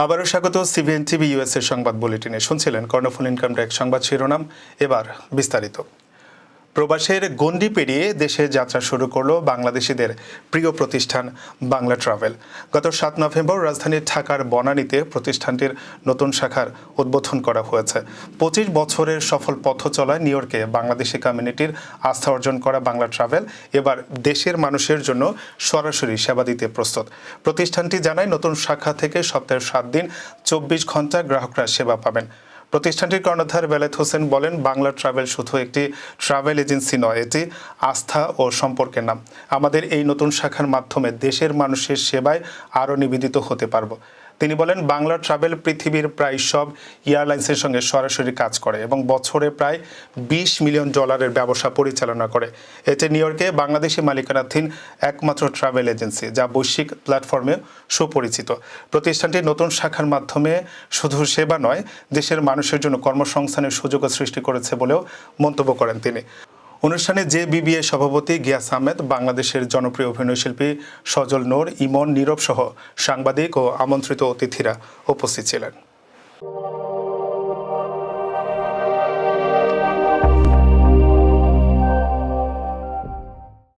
আবারও স্বাগত CBN TV US এর সংবাদ বুলেটিনে। শুনছিলেন কর্ণফুল ইনকাম ট্যাক্স সংবাদ শিরোনাম। এবার বিস্তারিত। প্রবাসের গণ্ডি পেরিয়ে দেশে যাত্রা শুরু করল বাংলাদেশিদের প্রিয় প্রতিষ্ঠান বাংলা ট্রাভেল। গত সাত নভেম্বর রাজধানীর ঢাকার বনানীতে প্রতিষ্ঠানটির নতুন শাখার উদ্বোধন করা হয়েছে। পঁচিশ বছরের সফল পথ চলায় নিউ ইয়র্কে বাংলাদেশি কমিউনিটির আস্থা অর্জন করা বাংলা ট্রাভেল এবার দেশের মানুষের জন্য সরাসরি সেবা দিতে প্রস্তুত। প্রতিষ্ঠানটি জানায়, নতুন শাখা থেকে সপ্তাহের সাত দিন চব্বিশ ঘণ্টা গ্রাহকরা সেবা পাবেন। প্রতিষ্ঠানটির কর্ণধার বেলায়েত হোসেন বলেন, বাংলা ট্রাভেল শুধু একটি ট্রাভেল এজেন্সি নয়, এটি আস্থা ও সম্পর্কের নাম। আমাদের এই নতুন শাখার মাধ্যমে দেশের মানুষের সেবায় আরও নিবেদিত হতে পারব। তিনি বলেন, বাংলা ট্রাভেল পৃথিবীর প্রায় সব এয়ারলাইন্সের সঙ্গে সরাসরি কাজ করে এবং বছরে প্রায় বিশ মিলিয়ন ডলারের ব্যবসা পরিচালনা করে। এতে নিউ ইয়র্কে বাংলাদেশি মালিকানাধীন একমাত্র ট্রাভেল এজেন্সি যা বৈশ্বিক প্ল্যাটফর্মে সুপরিচিত। প্রতিষ্ঠানটি নতুন শাখার মাধ্যমে শুধু সেবা নয়, দেশের মানুষের জন্য কর্মসংস্থানের সুযোগও সৃষ্টি করেছে বলেও মন্তব্য করেন তিনি। অনুষ্ঠানে যে বিবিএ সভাপতি গিয়াস আহমেদ, বাংলাদেশের জনপ্রিয় অভিনয়শিল্পী সজল নোর, ইমন নীরব সহ সাংবাদিক ও আমন্ত্রিত অতিথিরা উপস্থিত ছিলেন।